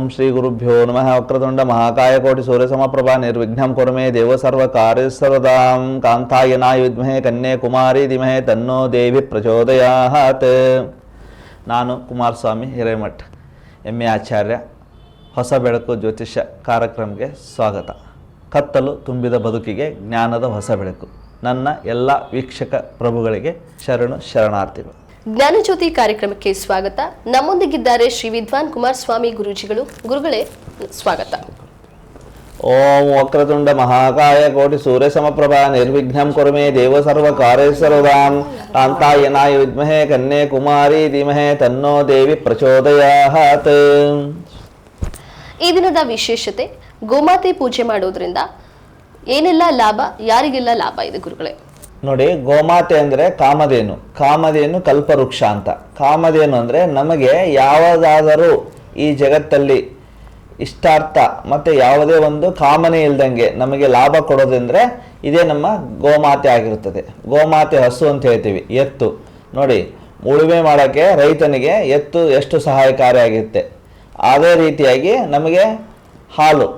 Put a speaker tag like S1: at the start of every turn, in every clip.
S1: ಓಂ ಶ್ರೀ ಗುರುಭ್ಯೋ ನಮಃ ವಕ್ರತುಂಡ ಮಹಾಕಾಯ ಕೋಟಿ ಸೂರ್ಯಸಮಪ್ರಭಾ ನಿರ್ವಿಘ್ನಂ ಕುರುಮೇ ದೇವ ಸರ್ವ ಕಾರ್ಯಸರ್ವದಾಂ ಕಾಂತಾಯನಾಯ ವಿದ್ಮಹೇ ಕನ್ಯೆ ಕುಮಾರಿ ದಿಮಹೆ ತನ್ನೋ ದೇವಿ ಪ್ರಚೋದಯಾತ್ ನಾನು ಕುಮಾರಸ್ವಾಮಿ, ಹಿರೇಮಠ್ ಎಮ್ಮೆ ಆಚಾರ್ಯ, ಹೊಸ ಬೆಳಕು ಜ್ಯೋತಿಷ್ಯ ಕಾರ್ಯಕ್ರಮಕ್ಕೆ ಸ್ವಾಗತ. ಕತ್ತಲು ತುಂಬಿದ ಬದುಕಿಗೆ ಜ್ಞಾನದ ಹೊಸ ಬೆಳಕು. ನನ್ನ ಎಲ್ಲ ವೀಕ್ಷಕ ಪ್ರಭುಗಳಿಗೆ ಶರಣು ಶರಣಾರ್ಥಿಗಳು.
S2: ಜ್ಞಾನಜ್ಯೋತಿ ಕಾರ್ಯಕ್ರಮಕ್ಕೆ ಸ್ವಾಗತ. ನಮ್ಮೊಂದಿಗಿದ್ದಾರೆ ಶ್ರೀ ವಿದ್ವಾನ್ ಕುಮಾರ್ ಸ್ವಾಮಿ ಗುರೂಜಿಗಳು. ಗುರುಗಳೇ ಸ್ವಾಗತ.
S1: ಓಂ ವಕ್ರತುಂಡ ಮಹಾಕಾಯ ಕೋಟಿ ಸೂರ್ಯ ಸಮಪ್ರಭಾ ನಿರ್ವಿಘ್ನಂ ಕುರುಮೇ ದೇವ ಸರ್ವ ಕಾರ್ಯ ಕಾಂತಾಯ ಕಾಂತಾಯನಾಯ ವಿದ್ಮಹೆ ಕನ್ಯೆ ಕುಮಾರಿ ಧೀಮಹೆ ತನ್ನೋ ದೇವಿ ಪ್ರಚೋದಯಾತ್.
S2: ಈ ದಿನದ ವಿಶೇಷತೆ ಗೋಮಾತೆ ಪೂಜೆ ಮಾಡೋದ್ರಿಂದ ಏನೆಲ್ಲ ಲಾಭ ಯಾರಿಗೆಲ್ಲ ಲಾಭ ಇದೆ ಗುರುಗಳೇ?
S1: ನೋಡಿ, ಗೋಮಾತೆ ಅಂದರೆ ಕಾಮಧೇನು. ಕಾಮಧೇನು ಕಲ್ಪವೃಕ್ಷ ಅಂತ. ಕಾಮಧೇನು ಅಂದರೆ ನಮಗೆ ಯಾವುದಾದರೂ ಈ ಜಗತ್ತಲ್ಲಿ ಇಷ್ಟಾರ್ಥ ಮತ್ತು ಯಾವುದೇ ಒಂದು ಕಾಮನೆ ಇಲ್ದಂಗೆ ನಮಗೆ ಲಾಭ ಕೊಡೋದಂದ್ರೆ ಇದೇ ನಮ್ಮ ಗೋಮಾತೆ ಆಗಿರುತ್ತದೆ. ಗೋಮಾತೆ ಹಸು ಅಂತ ಹೇಳ್ತೀವಿ, ಎತ್ತು. ನೋಡಿ, ಉಳುಮೆ ಮಾಡೋಕ್ಕೆ ರೈತನಿಗೆ ಎತ್ತು ಎಷ್ಟು ಸಹಾಯಕಾರಿಯಾಗಿರುತ್ತೆ ಅದೇ ರೀತಿಯಾಗಿ ನಮಗೆ ಹಾಲು.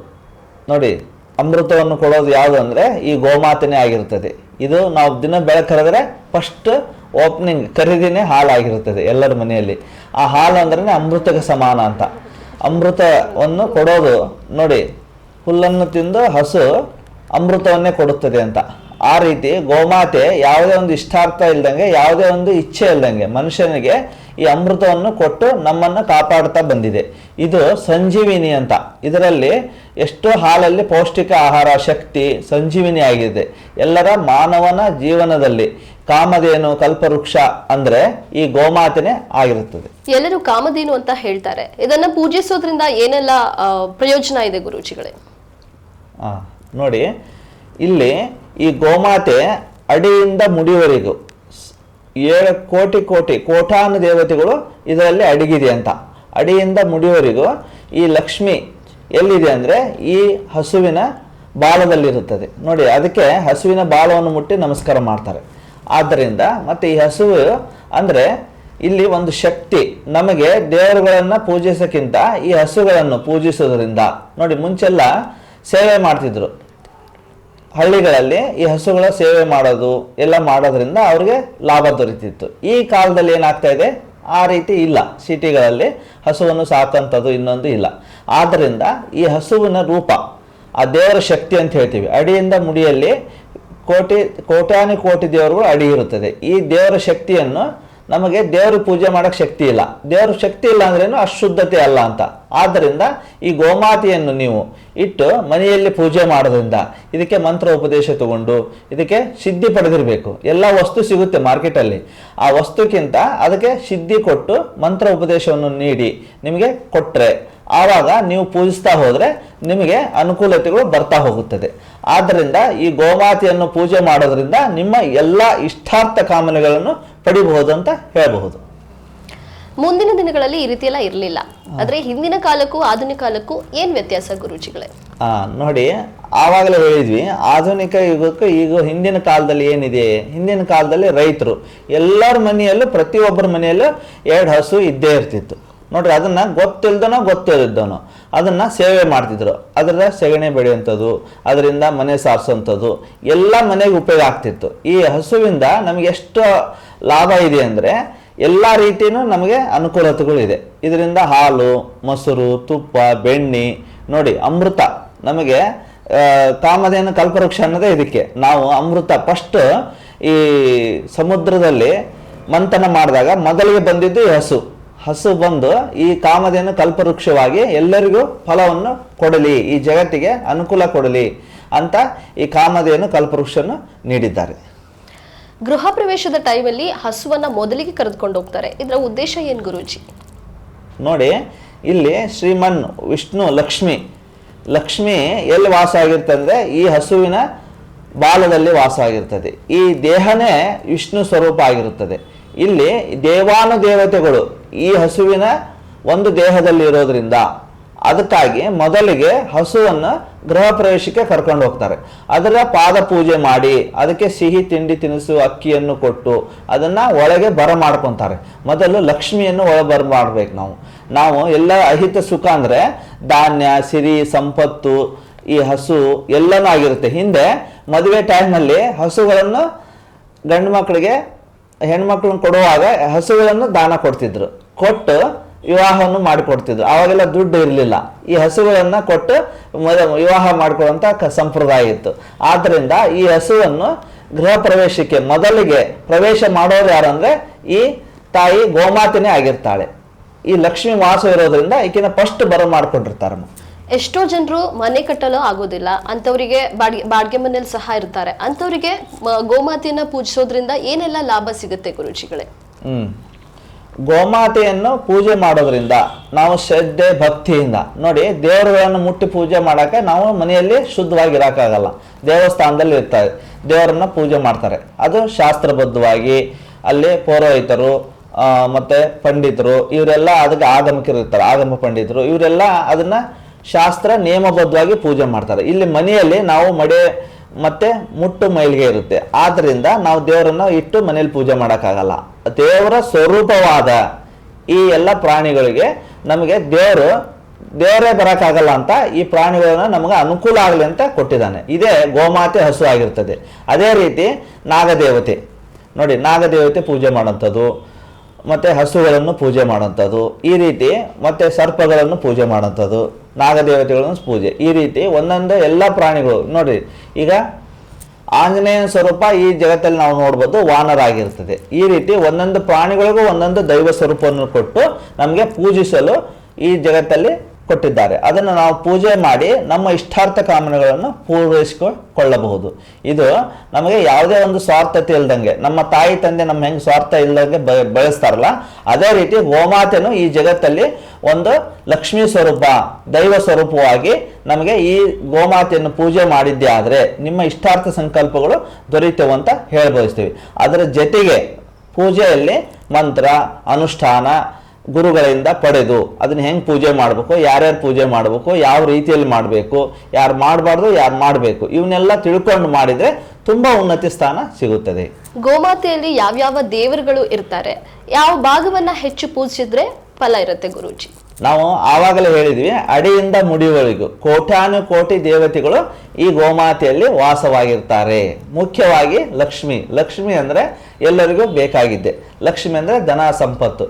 S1: ನೋಡಿ ಅಮೃತವನ್ನು ಕೊಡೋದು ಯಾವುದು ಅಂದರೆ ಈ ಗೋಮಾತನೇ ಆಗಿರುತ್ತದೆ ಇದು ನಾವು ದಿನ ಬೆಳಕರೆದ್ರೆ ಫಸ್ಟ್ ಓಪನಿಂಗ್ ಖರೀದಿನೇ ಹಾಲಾಗಿರುತ್ತದೆ ಎಲ್ಲರ ಮನೆಯಲ್ಲಿ. ಆ ಹಾಲು ಅಂದ್ರೆ ಅಮೃತಕ್ಕೆ ಸಮಾನ ಅಂತ. ಅಮೃತವನ್ನು ಕೊಡೋದು ನೋಡಿ, ಹುಲ್ಲನ್ನು ತಿಂದು ಹಸು ಅಮೃತವನ್ನೇ ಕೊಡುತ್ತದೆ ಅಂತ. ಆ ರೀತಿ ಗೋಮಾತೆ ಯಾವುದೇ ಒಂದು ಇಷ್ಟಾರ್ಥ ಇಲ್ದಂಗೆ ಯಾವುದೇ ಒಂದು ಇಚ್ಛೆ ಇಲ್ದಂಗೆ ಮನುಷ್ಯನಿಗೆ ಈ ಅಮೃತವನ್ನು ಕೊಟ್ಟು ನಮ್ಮನ್ನು ಕಾಪಾಡ್ತಾ ಬಂದಿದೆ. ಇದು ಸಂಜೀವಿನಿ ಅಂತ. ಇದರಲ್ಲಿ ಎಷ್ಟೋ ಹಾಲಲ್ಲಿ ಪೌಷ್ಟಿಕ ಆಹಾರ ಶಕ್ತಿ ಸಂಜೀವಿನಿ ಆಗಿದೆ. ಎಲ್ಲರ ಮಾನವನ ಜೀವನದಲ್ಲಿ ಕಾಮಧೇನು ಕಲ್ಪವೃಕ್ಷ ಅಂದ್ರೆ ಈ ಗೋಮಾತೆನೇ ಆಗಿರುತ್ತದೆ.
S2: ಎಲ್ಲರೂ ಕಾಮಧೇನು ಅಂತ ಹೇಳ್ತಾರೆ. ಇದನ್ನ ಪೂಜಿಸೋದ್ರಿಂದ ಏನೆಲ್ಲ ಪ್ರಯೋಜನ ಇದೆ ಗುರುಜಿಗಳೇ?
S1: ಆ, ನೋಡಿ ಇಲ್ಲಿ ಈ ಗೋಮಾತೆ ಅಡಿಯಿಂದ ಮುಡಿವರೆಗೂ ಏಳು ಕೋಟಿ ಕೋಟಿ ಕೋಟಾನು ದೇವತೆಗಳು ಇದರಲ್ಲಿ ಅಡಗಿದೆ ಅಂತ. ಅಡಿಯಿಂದ ಮುಡಿವರೆಗೂ ಈ ಲಕ್ಷ್ಮಿ ಎಲ್ಲಿದೆ ಅಂದರೆ ಈ ಹಸುವಿನ ಬಾಲದಲ್ಲಿರುತ್ತದೆ. ನೋಡಿ, ಅದಕ್ಕೆ ಹಸುವಿನ ಬಾಲವನ್ನು ಮುಟ್ಟಿ ನಮಸ್ಕಾರ ಮಾಡ್ತಾರೆ. ಆದ್ದರಿಂದ ಮತ್ತು ಈ ಹಸುವು ಅಂದರೆ ಇಲ್ಲಿ ಒಂದು ಶಕ್ತಿ. ನಮಗೆ ದೇವರುಗಳನ್ನು ಪೂಜಿಸೋಕ್ಕಿಂತ ಈ ಹಸುಗಳನ್ನು ಪೂಜಿಸೋದರಿಂದ. ನೋಡಿ, ಮುಂಚೆಲ್ಲ ಸೇವೆ ಮಾಡ್ತಿದ್ರು. ಹಳ್ಳಿಗಳಲ್ಲಿ ಈ ಹಸುಗಳ ಸೇವೆ ಮಾಡೋದು ಎಲ್ಲ ಮಾಡೋದ್ರಿಂದ ಅವ್ರಿಗೆ ಲಾಭ ದೊರೀತಿತ್ತು. ಈ ಕಾಲದಲ್ಲಿ ಏನಾಗ್ತಾ ಇದೆ? ಆ ರೀತಿ ಇಲ್ಲ. ಸಿಟಿಗಳಲ್ಲಿ ಹಸುವನ್ನು ಸಾಕಂಥದ್ದು ಇನ್ನೊಂದು ಇಲ್ಲ. ಆದ್ದರಿಂದ ಈ ಹಸುವಿನ ರೂಪ, ಆ ದೇವರ ಶಕ್ತಿ ಅಂತ ಹೇಳ್ತೀವಿ. ಅಡಿಯಿಂದ ಮುಡಿಯಲ್ಲಿ ಕೋಟಿ, ಕೋಟ್ಯಾನು ಕೋಟಿ ದೇವರುಗಳು ಅಡಿ ಇರುತ್ತದೆ. ಈ ದೇವರ ಶಕ್ತಿಯನ್ನು ನಮಗೆ ದೇವರು ಪೂಜೆ ಮಾಡೋಕ್ಕೆ ಶಕ್ತಿ ಇಲ್ಲ. ದೇವ್ರ ಶಕ್ತಿ ಇಲ್ಲ ಅಂದ್ರೇನು ಅಶುದ್ಧತೆ ಅಲ್ಲ ಅಂತ. ಆದ್ದರಿಂದ ಈ ಗೋಮಾತೆಯನ್ನು ನೀವು ಇಟ್ಟು ಮನೆಯಲ್ಲಿ ಪೂಜೆ ಮಾಡೋದ್ರಿಂದ ಇದಕ್ಕೆ ಮಂತ್ರ ಉಪದೇಶ ತಗೊಂಡು ಇದಕ್ಕೆ ಸಿದ್ಧಿ ಪಡೆದಿರಬೇಕು. ಎಲ್ಲ ವಸ್ತು ಸಿಗುತ್ತೆ ಮಾರ್ಕೆಟಲ್ಲಿ. ಆ ವಸ್ತುಕ್ಕಿಂತ ಅದಕ್ಕೆ ಸಿದ್ಧಿ ಕೊಟ್ಟು ಮಂತ್ರ ಉಪದೇಶವನ್ನು ನೀಡಿ ನಿಮಗೆ ಕೊಟ್ಟರೆ ಆವಾಗ ನೀವು ಪೂಜಿಸ್ತಾ ಹೋದರೆ ನಿಮಗೆ ಅನುಕೂಲತೆಗಳು ಬರ್ತಾ ಹೋಗುತ್ತದೆ. ಆದ್ದರಿಂದ ಈ ಗೋಮಾತೆಯನ್ನು ಪೂಜೆ ಮಾಡೋದ್ರಿಂದ ನಿಮ್ಮ ಎಲ್ಲ ಇಷ್ಟಾರ್ಥ ಕಾಮನೆಗಳನ್ನು ಪಡಿಬಹುದು ಅಂತ ಹೇಳಬಹುದು.
S2: ಮುಂದಿನ ದಿನಗಳಲ್ಲಿ ಈ ರೀತಿ ಇರಲಿಲ್ಲ. ಆದರೆ ಹಿಂದಿನ ಕಾಲಕ್ಕೂ, ಆಧುನಿಕ ಕಾಲಕ್ಕೂ ಏನು ವ್ಯತ್ಯಾಸ ಗುರುಜಿಗಳೇ?
S1: ನೋಡಿ, ಆವಾಗಲೇ ಹೇಳಿದ್ವಿ, ಆಧುನಿಕ ಯುಗಕ್ಕೂ ಈಗ ಹಿಂದಿನ ಕಾಲದಲ್ಲಿ ಏನಿದೆ? ಹಿಂದಿನ ಕಾಲದಲ್ಲಿ ರೈತರು ಎಲ್ಲರ ಮನೆಯಲ್ಲೂ, ಪ್ರತಿಯೊಬ್ಬರ ಮನೆಯಲ್ಲೂ ಎರಡು ಹಸು ಇದ್ದೇ ಇರ್ತಿತ್ತು. ನೋಡ್ರಿ, ಅದನ್ನ ಗೊತ್ತಿಲ್ದನೋ ಗೊತ್ತಿಲ್ಲದ್ದನು ಅದನ್ನ ಸೇವೆ ಮಾಡ್ತಿದ್ರು. ಅದರ ಸೆಗಣಿ ಬೆಳೆಯುವಂಥದ್ದು, ಅದರಿಂದ ಮನೆ ಸಾರಿಸೋಂಥದ್ದು, ಎಲ್ಲ ಮನೆಗೆ ಉಪಯೋಗ ಆಗ್ತಿತ್ತು. ಈ ಹಸುವಿಂದ ನಮಗೆ ಎಷ್ಟು ಲಾಭ ಇದೆ ಅಂದರೆ, ಎಲ್ಲ ರೀತಿಯೂ ನಮಗೆ ಅನುಕೂಲತೆಗಳಿದೆ. ಇದರಿಂದ ಹಾಲು, ಮೊಸರು, ತುಪ್ಪ, ಬೆಣ್ಣೆ, ನೋಡಿ, ಅಮೃತ ನಮಗೆ ಕಾಮಧೇನು ಕಲ್ಪವೃಕ್ಷ ಅನ್ನೋದೇ ಇದಕ್ಕೆ. ನಾವು ಅಮೃತ ಫಸ್ಟ್ ಈ ಸಮುದ್ರದಲ್ಲಿ ಮಂಥನ ಮಾಡಿದಾಗ ಮೊದಲಿಗೆ ಬಂದಿದ್ದು ಈ ಹಸು. ಹಸು ಬಂದು ಈ ಕಾಮಧೇನು ಕಲ್ಪವೃಕ್ಷವಾಗಿ ಎಲ್ಲರಿಗೂ ಫಲವನ್ನು ಕೊಡಲಿ ಈ ಜಗತ್ತಿಗೆ ಅನುಕೂಲ ಕೊಡಲಿ ಅಂತ ಈ ಕಾಮಧೇನು ಕಲ್ಪವೃಕ್ಷನ್ನು ನೀಡಿದ್ದಾರೆ.
S2: ಗೃಹ ಪ್ರವೇಶದ ಟೈಮಲ್ಲಿ ಹಸುವನ್ನ ಮೊದಲಿಗೆ ಕರೆದುಕೊಂಡು ಹೋಗ್ತಾರೆ. ಇದರ ಉದ್ದೇಶ ಏನು ಗುರುಜಿ?
S1: ನೋಡಿ ಇಲ್ಲಿ ಶ್ರೀಮನ್ ವಿಷ್ಣು ಲಕ್ಷ್ಮಿ ಲಕ್ಷ್ಮಿ ಎಲ್ಲಿ ವಾಸ ಆಗಿರ್ತಂದ್ರೆ ಈ ಹಸುವಿನ ಬಾಲದಲ್ಲಿ ವಾಸ ಆಗಿರ್ತದೆ. ಈ ದೇಹನೇ ವಿಷ್ಣು ಸ್ವರೂಪ ಆಗಿರುತ್ತದೆ. ಇಲ್ಲಿ ದೇವಾನು ದೇವತೆಗಳು ಈ ಹಸುವಿನ ಒಂದು ದೇಹದಲ್ಲಿ ಇರೋದ್ರಿಂದ ಅದಕ್ಕಾಗಿ ಮೊದಲಿಗೆ ಹಸುವನ್ನು ಗೃಹ ಪ್ರವೇಶಕ್ಕೆ ಕರ್ಕೊಂಡು ಹೋಗ್ತಾರೆ. ಅದರ ಪಾದ ಪೂಜೆ ಮಾಡಿ, ಅದಕ್ಕೆ ಸಿಹಿ ತಿಂಡಿ ತಿನಿಸು, ಅಕ್ಕಿಯನ್ನು ಕೊಟ್ಟು ಅದನ್ನು ಒಳಗೆ ಬರ ಮಾಡ್ಕೊತಾರೆ. ಮೊದಲು ಲಕ್ಷ್ಮಿಯನ್ನು ಒಳ ಬರ ಮಾಡ್ಬೇಕು ನಾವು. ನಾವು ಎಲ್ಲ ಅಹಿತ ಸುಖ ಅಂದರೆ ಧಾನ್ಯ, ಸಿರಿ, ಸಂಪತ್ತು, ಈ ಹಸು ಎಲ್ಲನೂ ಆಗಿರುತ್ತೆ. ಹಿಂದೆ ಮದುವೆ ಟೈಮ್ನಲ್ಲಿ ಹಸುಗಳನ್ನು ಗಂಡು ಮಕ್ಕಳಿಗೆ ಹೆಣ್ಮಕ್ಳನ್ನ ಕೊಡುವಾಗ ಹಸುಗಳನ್ನು ದಾನ ಕೊಡ್ತಿದ್ರು. ಕೊಟ್ಟು ವಿವಾಹವನ್ನು ಮಾಡಿಕೊಡ್ತಿದ್ರು. ಅವಾಗೆಲ್ಲ ದುಡ್ಡು ಇರಲಿಲ್ಲ. ಈ ಹಸುಗಳನ್ನು ಕೊಟ್ಟು ಮೊದ ವಿವಾಹ ಮಾಡಿಕೊಡುವಂಥ ಕ ಸಂಪ್ರದಾಯ ಇತ್ತು. ಆದ್ದರಿಂದ ಈ ಹಸುವನ್ನು ಗೃಹ ಪ್ರವೇಶಕ್ಕೆ ಮೊದಲಿಗೆ ಪ್ರವೇಶ ಮಾಡೋರು ಯಾರಂದರೆ ಈ ತಾಯಿ ಗೋಮಾತೆನೇ ಆಗಿರ್ತಾಳೆ. ಈ ಲಕ್ಷ್ಮಿ ವಾಸ ಇರೋದ್ರಿಂದ ಈಕಿನ ಫಸ್ಟ್ ಬರ ಮಾಡ್ಕೊಂಡಿರ್ತಾರಮ್ಮ
S2: ಎಷ್ಟೋ ಜನರು ಮನೆ ಕಟ್ಟಲು ಆಗೋದಿಲ್ಲ. ಅಂತವರಿಗೆ ಬಾಡಿಗೆ ಬಾಡಿಗೆ ಮನೇಲಿ ಸಹ ಇರ್ತಾರೆ. ಅಂತವರಿಗೆ ಗೋಮಾತೆಯನ್ನ ಪೂಜಿಸೋದ್ರಿಂದ ಏನೆಲ್ಲ ಲಾಭ ಸಿಗುತ್ತೆ ಗುರುಜಿಗಳೇ?
S1: ಹ್ಮ್. ಗೋಮಾತೆಯನ್ನು ಪೂಜೆ ಮಾಡೋದ್ರಿಂದ, ನಾವು ಶ್ರದ್ಧೆ, ಭಕ್ತಿಯಿಂದ, ನೋಡಿ, ದೇವರುಗಳನ್ನು ಮುಟ್ಟಿ ಪೂಜೆ ಮಾಡಕ್ಕೆ ನಾವು ಮನೆಯಲ್ಲಿ ಶುದ್ಧವಾಗಿ ಇರೋಕ್ಕಾಗಲ್ಲ. ದೇವಸ್ಥಾನದಲ್ಲಿ ಇರ್ತಾರೆ. ದೇವರನ್ನ ಪೂಜೆ ಮಾಡ್ತಾರೆ. ಅದು ಶಾಸ್ತ್ರಬದ್ಧವಾಗಿ, ಅಲ್ಲಿ ಪೌರೋಹಿತರು ಮತ್ತೆ ಪಂಡಿತರು, ಇವರೆಲ್ಲ ಅದಕ್ಕೆ ಆಗಮಕರು ಇರ್ತಾರೆ. ಆಗಮ ಪಂಡಿತರು, ಇವರೆಲ್ಲ ಅದನ್ನ ಶಾಸ್ತ್ರ ನಿಯಮಬದ್ಧವಾಗಿ ಪೂಜೆ ಮಾಡ್ತಾರೆ. ಇಲ್ಲಿ ಮನೆಯಲ್ಲಿ ನಾವು ಮಡೆ ಮತ್ತೆ ಮುಟ್ಟು ಮೈಲಿಗೆ ಇರುತ್ತೆ. ಆದ್ದರಿಂದ ನಾವು ದೇವರನ್ನ ಇಟ್ಟು ಮನೇಲಿ ಪೂಜೆ ಮಾಡೋಕ್ಕಾಗಲ್ಲ. ದೇವರ ಸ್ವರೂಪವಾದ ಈ ಎಲ್ಲ ಪ್ರಾಣಿಗಳಿಗೆ ನಮಗೆ ದೇವರು ದೇವರೇ ಬರೋಕ್ಕಾಗಲ್ಲ ಅಂತ ಈ ಪ್ರಾಣಿಗಳನ್ನ ನಮಗೆ ಅನುಕೂಲ ಆಗಲಿ ಅಂತ ಕೊಟ್ಟಿದ್ದಾನೆ. ಇದೇ ಗೋಮಾತೆ ಹಸು ಆಗಿರ್ತದೆ. ಅದೇ ರೀತಿ ನಾಗದೇವತೆ. ನೋಡಿ, ನಾಗದೇವತೆ ಪೂಜೆ ಮಾಡೋಂಥದ್ದು ಮತ್ತೆ ಹಸುಗಳನ್ನು ಪೂಜೆ ಮಾಡೋಂಥದ್ದು ಈ ರೀತಿ ಮತ್ತೆ ಸರ್ಪಗಳನ್ನು ಪೂಜೆ ಮಾಡೋಂಥದ್ದು ನಾಗದೇವತೆಗಳನ್ನು ಪೂಜೆ, ಈ ರೀತಿ ಒಂದೊಂದು ಎಲ್ಲ ಪ್ರಾಣಿಗಳು. ನೋಡಿ, ಈಗ ಆಂಜನೇಯ ಸ್ವರೂಪ ಈ ಜಗತ್ತಲ್ಲಿ ನಾವು ನೋಡ್ಬೋದು ವಾನರ ಆಗಿರ್ತದೆ ಈ ರೀತಿ ಒಂದೊಂದು ಪ್ರಾಣಿಗಳಿಗೂ ಒಂದೊಂದು ದೈವ ಸ್ವರೂಪವನ್ನು ಕೊಟ್ಟು ನಮಗೆ ಪೂಜಿಸಲು ಈ ಜಗತ್ತಲ್ಲಿ ಕೊಟ್ಟಿದ್ದಾರೆ. ಅದನ್ನು ನಾವು ಪೂಜೆ ಮಾಡಿ ನಮ್ಮ ಇಷ್ಟಾರ್ಥ ಕಾಮನೆಗಳನ್ನು ಪೂರೈಸಿಕೊಳ್ಳಬಹುದು. ಇದು ನಮಗೆ ಯಾವುದೇ ಒಂದು ಸ್ವಾರ್ಥತೆ ಇಲ್ದಂಗೆ, ನಮ್ಮ ತಾಯಿ ತಂದೆ ನಮ್ಮ ಹೆಂಗೆ ಸ್ವಾರ್ಥ ಇಲ್ದಂಗೆ ಬ- ಬೆಳೆಸ್ತಾರಲ್ಲ ಅದೇ ರೀತಿ ಗೋಮಾತೆನು ಈ ಜಗತ್ತಲ್ಲಿ ಒಂದು ಲಕ್ಷ್ಮೀ ಸ್ವರೂಪ, ದೈವ ಸ್ವರೂಪವಾಗಿ ನಮಗೆ ಈ ಗೋಮಾತೆಯನ್ನು ಪೂಜೆ ಮಾಡಿದ್ದೇ ಆದರೆ ನಿಮ್ಮ ಇಷ್ಟಾರ್ಥ ಸಂಕಲ್ಪಗಳು ದೊರೆಯುತ್ತವೆ ಅಂತ ಹೇಳಬಯಸ್ತೀವಿ. ಅದರ ಜೊತೆಗೆ ಪೂಜೆಯಲ್ಲಿ ಮಂತ್ರ, ಅನುಷ್ಠಾನ ಗುರುಗಳಿಂದ ಪಡೆದು ಅದನ್ನ ಹೆಂಗೆ ಪೂಜೆ ಮಾಡಬೇಕು ಯಾರ್ಯಾರು ಪೂಜೆ ಮಾಡಬೇಕು ಯಾವ ರೀತಿಯಲ್ಲಿ ಮಾಡಬೇಕು ಯಾರು ಮಾಡಬಾರ್ದು ಯಾರು ಮಾಡಬೇಕು ಇವನ್ನೆಲ್ಲ ತಿಳ್ಕೊಂಡು ಮಾಡಿದರೆ ತುಂಬ ಉನ್ನತಿ ಸ್ಥಾನ ಸಿಗುತ್ತದೆ.
S2: ಗೋಮಾತೆಯಲ್ಲಿ ಯಾವ್ಯಾವ ದೇವರುಗಳು ಇರ್ತಾರೆ ಯಾವ ಭಾಗವನ್ನ ಹೆಚ್ಚು ಪೂಜಿಸಿದ್ರೆ ಫಲ ಇರುತ್ತೆ ಗುರುಜಿ?
S1: ನಾವು ಆವಾಗಲೇ ಹೇಳಿದ್ವಿ ಅಡಿಯಿಂದ ಮುಡಿಯವರೆಗೂ ಕೋಟ್ಯಾನು ಕೋಟಿ ದೇವತೆಗಳು ಈ ಗೋಮಾತೆಯಲ್ಲಿ ವಾಸವಾಗಿರ್ತಾರೆ. ಮುಖ್ಯವಾಗಿ ಲಕ್ಷ್ಮಿ ಲಕ್ಷ್ಮಿ ಅಂದರೆ ಎಲ್ಲರಿಗೂ ಬೇಕಾಗಿದ್ದೆ. ಲಕ್ಷ್ಮಿ ಅಂದರೆ ಧನ ಸಂಪತ್ತು.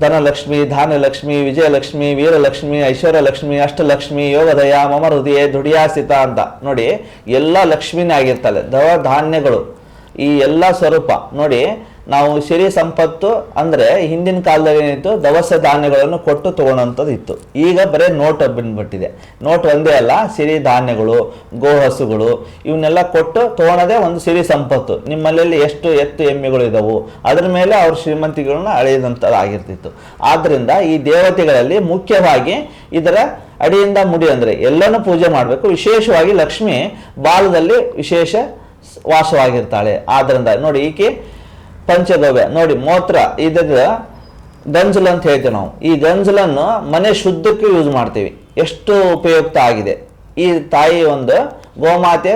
S1: ಧನಲಕ್ಷ್ಮಿ, ಧಾನ್ಯಲಕ್ಷ್ಮಿ, ವಿಜಯಲಕ್ಷ್ಮಿ, ವೀರಲಕ್ಷ್ಮಿ, ಐಶ್ವರ್ಯಲಕ್ಷ್ಮಿ, ಅಷ್ಟಲಕ್ಷ್ಮಿ, ಯೋಗದಯ ಮಮ ಹೃದಯ ದುಡಿಯಾಸಿತ ಅಂತ. ನೋಡಿ, ಎಲ್ಲ ಲಕ್ಷ್ಮಿನೇ ಆಗಿರ್ತಾಳೆ ದವ ಧಾನ್ಯಗಳು. ಈ ಎಲ್ಲ ಸ್ವರೂಪ. ನೋಡಿ ನಾವು ಸಿರಿ ಸಂಪತ್ತು ಅಂದ್ರೆ ಹಿಂದಿನ ಕಾಲದಲ್ಲಿ ಏನಿತ್ತು, ದವಸ ಧಾನ್ಯಗಳನ್ನು ಕೊಟ್ಟು ತೊಗೊಳೋಂಥದ್ದು ಇತ್ತು. ಈಗ ಬರೀ ನೋಟ್ ಬಂದ್ಬಿಟ್ಟಿದೆ. ನೋಟ್ ಒಂದೇ ಅಲ್ಲ, ಸಿರಿ ಧಾನ್ಯಗಳು, ಗೋಹಸುಗಳು, ಇವನ್ನೆಲ್ಲ ಕೊಟ್ಟು ತೊಗೊಳೋದೇ ಒಂದು ಸಿರಿ ಸಂಪತ್ತು. ನಿಮ್ಮಲ್ಲಿ ಎಷ್ಟು ಎತ್ತು ಎಮ್ಮೆಗಳು ಇದ್ದವು ಅದ್ರ ಮೇಲೆ ಅವ್ರ ಶ್ರೀಮಂತಿಗಳನ್ನ ಅಳೆಯದಂಥದ್ದು ಆಗಿರ್ತಿತ್ತು ಆದ್ರಿಂದ ಈ ದೇವತೆಗಳಲ್ಲಿ ಮುಖ್ಯವಾಗಿ ಇದರ ಅಡಿಯಿಂದ ಮುಡಿ ಅಂದ್ರೆ ಎಲ್ಲನೂ ಪೂಜೆ ಮಾಡಬೇಕು. ವಿಶೇಷವಾಗಿ ಲಕ್ಷ್ಮಿ ಬಾಲದಲ್ಲಿ ವಿಶೇಷ ವಾಸವಾಗಿರ್ತಾಳೆ. ಆದ್ದರಿಂದ ನೋಡಿ ಈಕೆ ಪಂಚಗವ್ಯ. ನೋಡಿ, ಮೂತ್ರ ಇದರ ಗಂಜಲ ಅಂತ ಹೇಳ್ತೀವಿ ನಾವು. ಈ ಗಂಜಲನ್ನು ಮನೆ ಶುದ್ಧಕ್ಕೆ ಯೂಸ್ ಮಾಡ್ತೀವಿ. ಎಷ್ಟು ಉಪಯುಕ್ತ ಆಗಿದೆ. ಈ ತಾಯಿ ಒಂದು ಗೋಮಾತೆ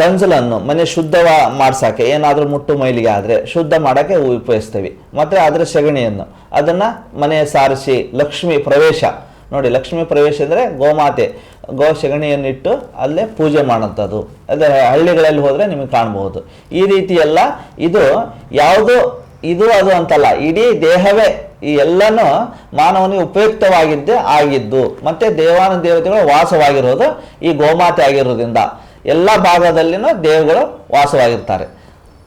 S1: ಗಂಜಲನ್ನು ಮನೆ ಶುದ್ಧವ ಮಾಡ್ಸೋಕ್ಕೆ ಏನಾದರೂ ಮುಟ್ಟು ಮೈಲಿಗೆ ಆದರೆ ಶುದ್ಧ ಮಾಡೋಕ್ಕೆ ಉಪಯೋಗಿಸ್ತೀವಿ. ಮತ್ತು ಅದರ ಸಗಣಿಯನ್ನು, ಅದನ್ನು ಮನೆ ಸಾರಿಸಿ ಲಕ್ಷ್ಮಿ ಪ್ರವೇಶ. ನೋಡಿ, ಲಕ್ಷ್ಮೀ ಪ್ರವೇಶ ಅಂದರೆ ಗೋಮಾತೆ. ಗೋ ಸೆಗಣಿಯನ್ನಿಟ್ಟು ಅಲ್ಲೇ ಪೂಜೆ ಮಾಡೋಂಥದ್ದು ಅದೇ ಹಳ್ಳಿಗಳಲ್ಲಿ ಹೋದರೆ ನಿಮಗೆ ಕಾಣಬಹುದು. ಈ ರೀತಿಯೆಲ್ಲ ಇದು ಯಾವುದು ಇದು ಅದು ಅಂತಲ್ಲ, ಇಡೀ ದೇಹವೇ ಈ ಎಲ್ಲನೂ ಮಾನವನಿಗೆ ಉಪಯುಕ್ತವಾಗಿದ್ದೇ ಆಗಿದ್ದು, ಮತ್ತೆ ದೇವಾನು ದೇವತೆಗಳು ವಾಸವಾಗಿರೋದು ಈ ಗೋಮಾತೆ ಆಗಿರೋದ್ರಿಂದ. ಎಲ್ಲ ಭಾಗದಲ್ಲಿನೂ ದೇವಗಳು ವಾಸವಾಗಿರ್ತಾರೆ.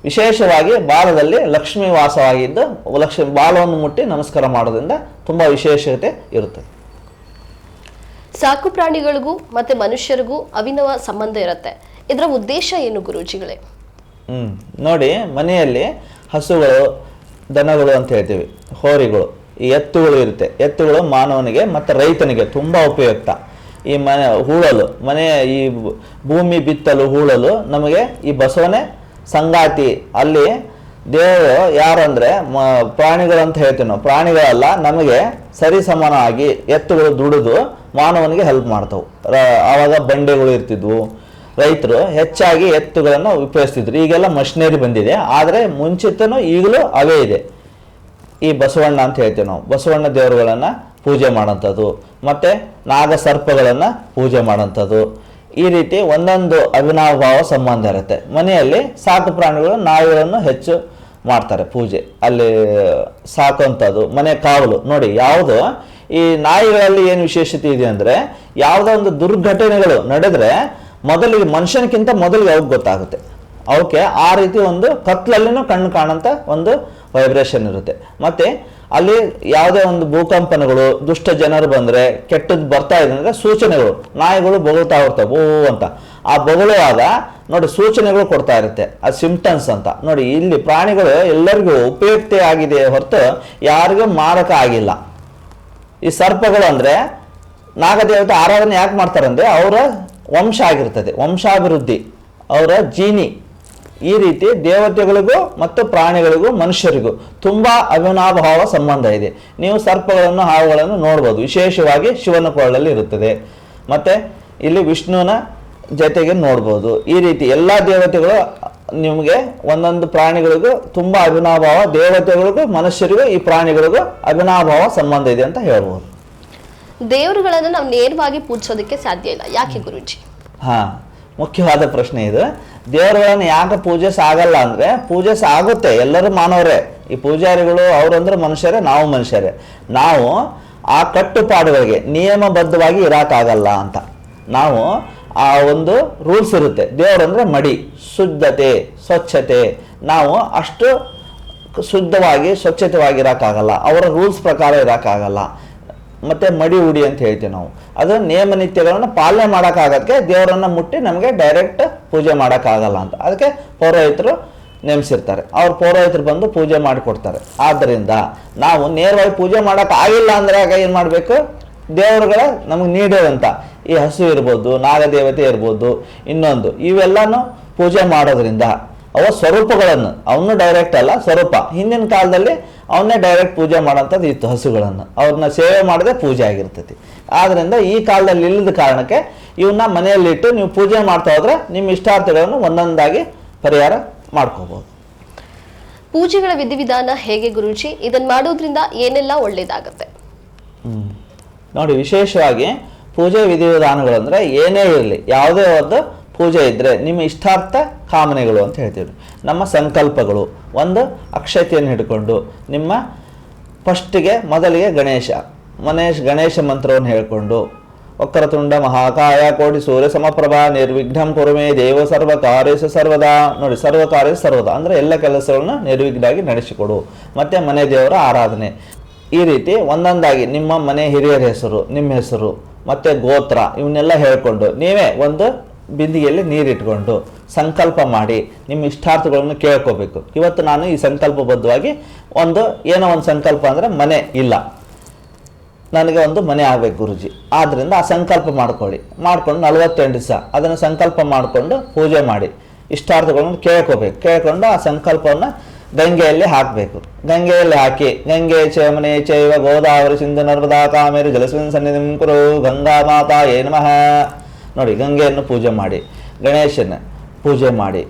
S1: ವಿಶೇಷವಾಗಿ ಬಾಲದಲ್ಲಿ ಲಕ್ಷ್ಮಿ ವಾಸವಾಗಿದ್ದು, ಲಕ್ಷ್ಮಿ ಬಾಲವನ್ನು ಮುಟ್ಟಿ ನಮಸ್ಕಾರ ಮಾಡೋದ್ರಿಂದ ತುಂಬ ವಿಶೇಷತೆ ಇರುತ್ತದೆ
S2: ಸಾಕು ಪ್ರಾಣಿಗಳಿಗೂ ಮತ್ತೆ ಮನುಷ್ಯರಿಗೂ ಅವಿನವ ಸಂಬಂಧ ಇರುತ್ತೆ. ಇದರ ಉದ್ದೇಶ ಏನು ಗುರುಜಿಗಳೇ?
S1: ಹ್ಮ್, ನೋಡಿ, ಮನೆಯಲ್ಲಿ ಹಸುಗಳು, ದನಗಳು ಅಂತ ಹೇಳ್ತೀವಿ, ಹೋರಿಗಳು, ಈ ಎತ್ತುಗಳು ಇರುತ್ತೆ. ಎತ್ತುಗಳು ಮಾನವನಿಗೆ ಮತ್ತು ರೈತನಿಗೆ ತುಂಬ ಉಪಯುಕ್ತ. ಈ ಮನೆ, ಹೂಳಲು, ಮನೆ, ಈ ಭೂಮಿ ಬಿತ್ತಲು, ಹೂಳಲು ನಮಗೆ ಈ ಬಸವನೇ ಸಂಗಾತಿ, ಅಲ್ಲಿ ದೇವರು ಯಾರಂದ್ರೆ ಮ, ಪ್ರಾಣಿಗಳಂತ ಹೇಳ್ತೀವಿ ನಾವು. ಪ್ರಾಣಿಗಳೆಲ್ಲ, ನಮಗೆ ಸರಿ ಸಮಾನವಾಗಿ ಎತ್ತುಗಳು ದುಡಿದು ಮಾನವನಿಗೆ ಹೆಲ್ಪ್ ಮಾಡ್ತವು. ಆವಾಗ ಬಂಡೆಗಳು ಇರ್ತಿದ್ವು. ರೈತರು ಹೆಚ್ಚಾಗಿ ಎತ್ತುಗಳನ್ನು ಉಪಯೋಗಿಸ್ತಿದ್ರು. ಈಗೆಲ್ಲ ಮಷಿನರಿ ಬಂದಿದೆ. ಆದರೆ ಮುಂಚಿತನೂ ಈಗಲೂ ಅವೇ ಇದೆ. ಈ ಬಸವಣ್ಣ ಅಂತ ಹೇಳ್ತೀವಿ ನಾವು. ಬಸವಣ್ಣ ದೇವರುಗಳನ್ನು ಪೂಜೆ ಮಾಡೋಂಥದ್ದು. ಮತ್ತು ನಾಗಸರ್ಪಗಳನ್ನು ಪೂಜೆ ಮಾಡೋಂಥದ್ದು. ಈ ರೀತಿ ಒಂದೊಂದು ಅವಿನಾಭಾವ ಸಂಬಂಧ ಇರುತ್ತೆ. ಮನೆಯಲ್ಲಿ ಸಾಕು ಪ್ರಾಣಿಗಳು, ನಾಯಿಗಳನ್ನು ಹೆಚ್ಚು ಮಾಡ್ತಾರೆ ಪೂಜೆ. ಅಲ್ಲಿ ಸಾಕುವಂಥದ್ದು ಮನೆ ಕಾವಲು. ನೋಡಿ, ಯಾವುದು? ಈ ನಾಯಿಗಳಲ್ಲಿ ಏನು ವಿಶೇಷತೆ ಇದೆ ಅಂದರೆ, ಯಾವುದೋ ಒಂದು ದುರ್ಘಟನೆಗಳು ನಡೆದ್ರೆ ಮೊದಲಿಗೆ ಮನುಷ್ಯನಕ್ಕಿಂತ ಮೊದಲಿಗೆ ಅವ್ರಿಗೆ ಗೊತ್ತಾಗುತ್ತೆ. ಅವಕ್ಕೆ ಆ ರೀತಿ ಒಂದು ಕತ್ಲಲ್ಲಿನೂ ಕಣ್ಣು ಕಾಣಂತ ಒಂದು ವೈಬ್ರೇಷನ್ ಇರುತ್ತೆ. ಮತ್ತು ಅಲ್ಲಿ ಯಾವುದೇ ಒಂದು ಭೂಕಂಪನಗಳು, ದುಷ್ಟ ಜನರು ಬಂದರೆ ಕೆಟ್ಟದ್ದು ಬರ್ತಾ ಇದೆ ಅಂದರೆ ಸೂಚನೆಗಳು, ನಾಯಿಗಳು ಬೊಗಳ್ತಾ ಇರ್ತವೆ ಓ ಅಂತ. ಆ ಬೊಗಳುವಾಗ ನೋಡಿ ಸೂಚನೆಗಳು ಕೊಡ್ತಾ ಇರುತ್ತೆ. ಆ ಸಿಂಪ್ಟಮ್ಸ್ ಅಂತ. ನೋಡಿ, ಇಲ್ಲಿ ಪ್ರಾಣಿಗಳು ಎಲ್ಲರಿಗೂ ಉಪಯುಕ್ತ ಆಗಿದೆ ಹೊರತು ಯಾರಿಗೂ ಮಾರಕ ಆಗಿಲ್ಲ. ಈ ಸರ್ಪಗಳು ಅಂದರೆ ನಾಗದೇವತೆ ಆರಾಧನೆ ಯಾಕೆ ಮಾಡ್ತಾರೆ ಅಂದ್ರೆ ಅವರ ವಂಶ ಆಗಿರ್ತದೆ. ವಂಶಾಭಿವೃದ್ಧಿ. ಅವರ ಜೀನಿ. ಈ ರೀತಿ ದೇವತೆಗಳಿಗೂ ಮತ್ತು ಪ್ರಾಣಿಗಳಿಗೂ, ಮನುಷ್ಯರಿಗೂ ತುಂಬ ಅವಿನಾಭಾವ ಸಂಬಂಧ ಇದೆ. ನೀವು ಸರ್ಪಗಳನ್ನು, ಹಾವುಗಳನ್ನು ನೋಡ್ಬೋದು. ವಿಶೇಷವಾಗಿ ಶಿವನ ಕೊರಳಲ್ಲಿ ಇರುತ್ತದೆ. ಮತ್ತೆ ಇಲ್ಲಿ ವಿಷ್ಣುವಿನ ಜೊತೆಗೆ ನೋಡ್ಬೋದು. ಈ ರೀತಿ ಎಲ್ಲ ದೇವತೆಗಳು ನಿಮಗೆ ಒಂದೊಂದು ಪ್ರಾಣಿಗಳಿಗೂ ತುಂಬ ಅಭಿನಾಭಾವ ದೇವತೆಗಳಿಗೂ ಮನುಷ್ಯರಿಗೂ ಈ ಪ್ರಾಣಿಗಳಿಗೂ ಅಭಿನಾಭಾವ ಸಂಬಂಧ ಇದೆ ಅಂತ ಹೇಳ್ಬೋದು.
S2: ದೇವರುಗಳನ್ನು ನಾವು ನೇರವಾಗಿ ಪೂಜಿಸೋದಕ್ಕೆ ಸಾಧ್ಯ ಇಲ್ಲ. ಯಾಕೆ ಗುರುಜಿ?
S1: ಹಾ ಮುಖ್ಯವಾದ ಪ್ರಶ್ನೆ ಇದು. ದೇವರುಗಳನ್ನು ಯಾಕೆ ಪೂಜೆ ಆಗಲ್ಲ ಅಂದರೆ ಪೂಜೆ ಆಗುತ್ತೆ. ಎಲ್ಲರೂ ಮಾನವರೇ. ಈ ಪೂಜಾರಿಗಳು ಅವರಂದ್ರೆ ಮನುಷ್ಯರೇ ನಾವು ಮನುಷ್ಯರೇ. ನಾವು ಆ ಕಟ್ಟುಪಾಡುಗಳಿಗೆ ನಿಯಮಬದ್ಧವಾಗಿ ಇರೋಕ್ಕಾಗಲ್ಲ ಅಂತ. ನಾವು ಆ ಒಂದು ರೂಲ್ಸ್ ಇರುತ್ತೆ. ದೇವರಂದರೆ ಮಡಿ, ಶುದ್ಧತೆ, ಸ್ವಚ್ಛತೆ. ನಾವು ಅಷ್ಟು ಶುದ್ಧವಾಗಿ, ಸ್ವಚ್ಛತೆವಾಗಿ ಇರೋಕ್ಕಾಗಲ್ಲ ಅವರ ರೂಲ್ಸ್ ಪ್ರಕಾರ ಇರೋಕ್ಕಾಗಲ್ಲ ಮತ್ತು ಮಡಿ ಉಡಿ ಅಂತ ಹೇಳ್ತೀವಿ ನಾವು. ಅದು ನಿಯಮ ನಿತ್ಯಗಳನ್ನು ಪಾಲನೆ ಮಾಡೋಕ್ಕಾಗೋದಕ್ಕೆ ದೇವರನ್ನು ಮುಟ್ಟಿ ನಮಗೆ ಡೈರೆಕ್ಟ್ ಪೂಜೆ ಮಾಡೋಕ್ಕಾಗಲ್ಲ ಅಂತ. ಅದಕ್ಕೆ ಪೌರೋಹಿತರು ನೇಮಿಸಿರ್ತಾರೆ. ಅವ್ರು ಪೌರೋಹಿತರು ಬಂದು ಪೂಜೆ ಮಾಡಿಕೊಡ್ತಾರೆ. ಆದ್ದರಿಂದ ನಾವು ನೇರವಾಗಿ ಪೂಜೆ ಮಾಡೋಕ್ಕಾಗಿಲ್ಲ ಅಂದ್ರೆ ಆಗ ಏನು ಮಾಡಬೇಕು? ದೇವರುಗಳ ನಮಗೆ ನೀಡೋದಂತ ಈ ಹಸು ಇರ್ಬೋದು, ನಾಗದೇವತೆ ಇರ್ಬೋದು, ಇನ್ನೊಂದು, ಇವೆಲ್ಲನೂ ಪೂಜೆ ಮಾಡೋದ್ರಿಂದ ಅವ ಸ್ವರೂಪಗಳನ್ನು, ಅವನು ಡೈರೆಕ್ಟ್ ಅಲ್ಲ, ಸ್ವರೂಪ. ಹಿಂದಿನ ಕಾಲದಲ್ಲಿ ಅವನ್ನೇ ಡೈರೆಕ್ಟ್ ಪೂಜೆ ಮಾಡೋಂಥದ್ದು ಇತ್ತು ಹಸುಗಳನ್ನು. ಅವ್ರನ್ನ ಸೇವೆ ಮಾಡದೆ ಪೂಜೆ ಆಗಿರ್ತೈತಿ. ಆದ್ದರಿಂದ ಈ ಕಾಲದಲ್ಲಿ ಇಲ್ಲದ ಕಾರಣಕ್ಕೆ ಇವನ್ನ ಮನೆಯಲ್ಲಿಟ್ಟು ನೀವು ಪೂಜೆ ಮಾಡ್ತಾ ಹೋದ್ರೆ ನಿಮ್ಮ ಇಷ್ಟಾರ್ಥಗಳನ್ನು ಒಂದೊಂದಾಗಿ ಪರಿಹಾರ ಮಾಡ್ಕೋಬಹುದು
S2: ಪೂಜೆಗಳ ವಿಧಿವಿಧಾನ ಹೇಗೆ ಗುರುಜಿ? ಇದನ್ನು ಮಾಡೋದ್ರಿಂದ ಏನೆಲ್ಲ ಒಳ್ಳೇದಾಗತ್ತೆ?
S1: ಹ್ಮ್. ನೋಡಿ, ವಿಶೇಷವಾಗಿ ಪೂಜೆ ವಿಧಿವಿಧಾನಗಳು ಅಂದರೆ ಏನೇ ಇರಲಿ, ಯಾವುದೇ ಒಂದು ಪೂಜೆ ಇದ್ದರೆ ನಿಮ್ಮ ಇಷ್ಟಾರ್ಥ ಕಾಮನೆಗಳು ಅಂತ ಹೇಳ್ತೀವಿ. ನಮ್ಮ ಸಂಕಲ್ಪಗಳು, ಒಂದು ಅಕ್ಷತೆಯನ್ನು ಹಿಡ್ಕೊಂಡು ನಿಮ್ಮ ಫಸ್ಟಿಗೆ ಮೊದಲಿಗೆ ಗಣೇಶ ಮನೇಶ್ ಗಣೇಶ ಮಂತ್ರವನ್ನು ಹೇಳಿಕೊಂಡು, ವಕ್ರತುಂಡ ಮಹಾಕಾಯ ಕೋಟಿ ಸೂರ್ಯ ಸಮಪ್ರಭಾ ನಿರ್ವಿಘ್ನಂ ಕುರುಮೇ ದೇವ ಸರ್ವ ಕಾರ್ಯಸ ಸರ್ವದಾ. ನೋಡಿ, ಸರ್ವ ಕಾರ್ಯ ಸರ್ವದಾ, ಅಂದರೆ ಎಲ್ಲ ಕೆಲಸಗಳನ್ನ ನಿರ್ವಿಘ್ನಾಗಿ ನಡೆಸಿಕೊಡು. ಮತ್ತು ಮನೆ ದೇವರ ಆರಾಧನೆ. ಈ ರೀತಿ ಒಂದೊಂದಾಗಿ ನಿಮ್ಮ ಮನೆ ಹಿರಿಯರ ಹೆಸರು, ನಿಮ್ಮ ಹೆಸರು, ಮತ್ತು ಗೋತ್ರ ಇವನ್ನೆಲ್ಲ ಹೇಳಿಕೊಂಡು ನೀವೇ ಒಂದು ಬಿಂದಿಗೆಯಲ್ಲಿ ನೀರಿಟ್ಕೊಂಡು ಸಂಕಲ್ಪ ಮಾಡಿ ನಿಮ್ಮ ಇಷ್ಟಾರ್ಥಗಳನ್ನು ಕೇಳ್ಕೋಬೇಕು. ಇವತ್ತು ನಾನು ಈ ಸಂಕಲ್ಪಬದ್ಧವಾಗಿ ಒಂದು ಏನೋ ಒಂದು ಸಂಕಲ್ಪ ಅಂದರೆ ಮನೆ ಇಲ್ಲ. ನನಗೆ ಒಂದು ಮನೆ ಆಗಬೇಕು ಗುರುಜಿ. ಆದ್ದರಿಂದ ಆ ಸಂಕಲ್ಪ ಮಾಡ್ಕೊಳ್ಳಿ. ಮಾಡ್ಕೊಂಡು ನಲವತ್ತೆಂಟು ದಿವಸ ಅದನ್ನು ಸಂಕಲ್ಪ ಮಾಡಿಕೊಂಡು ಪೂಜೆ ಮಾಡಿ. ಇಷ್ಟಾರ್ಥಗಳನ್ನು ಕೇಳ್ಕೋಬೇಕು. ಕೇಳ್ಕೊಂಡು ಆ ಸಂಕಲ್ಪವನ್ನು ಗಂಗೆಯಲ್ಲಿ ಹಾಕಬೇಕು. ಗಂಗೆಯಲ್ಲಿ ಹಾಕಿ, ಗಂಗೆ ಚಮನೆ ಚೈವ ಗೋದಾವರಿ ಸಿಂಧು ನರ್ಮದಾ ಕಾಮೇರಿ ಜಲಸ್ವಿನ್ ಸನ್ನಿಧಿ ಕುರು ಗಂಗಾ ಮಾತಾ ಏ ನಮಃ. ನೋಡಿ, ಗಂಗೆಯನ್ನು ಪೂಜೆ ಮಾಡಿ, ಗಣೇಶನ ಪೂಜೆ ಮಾಡಿ,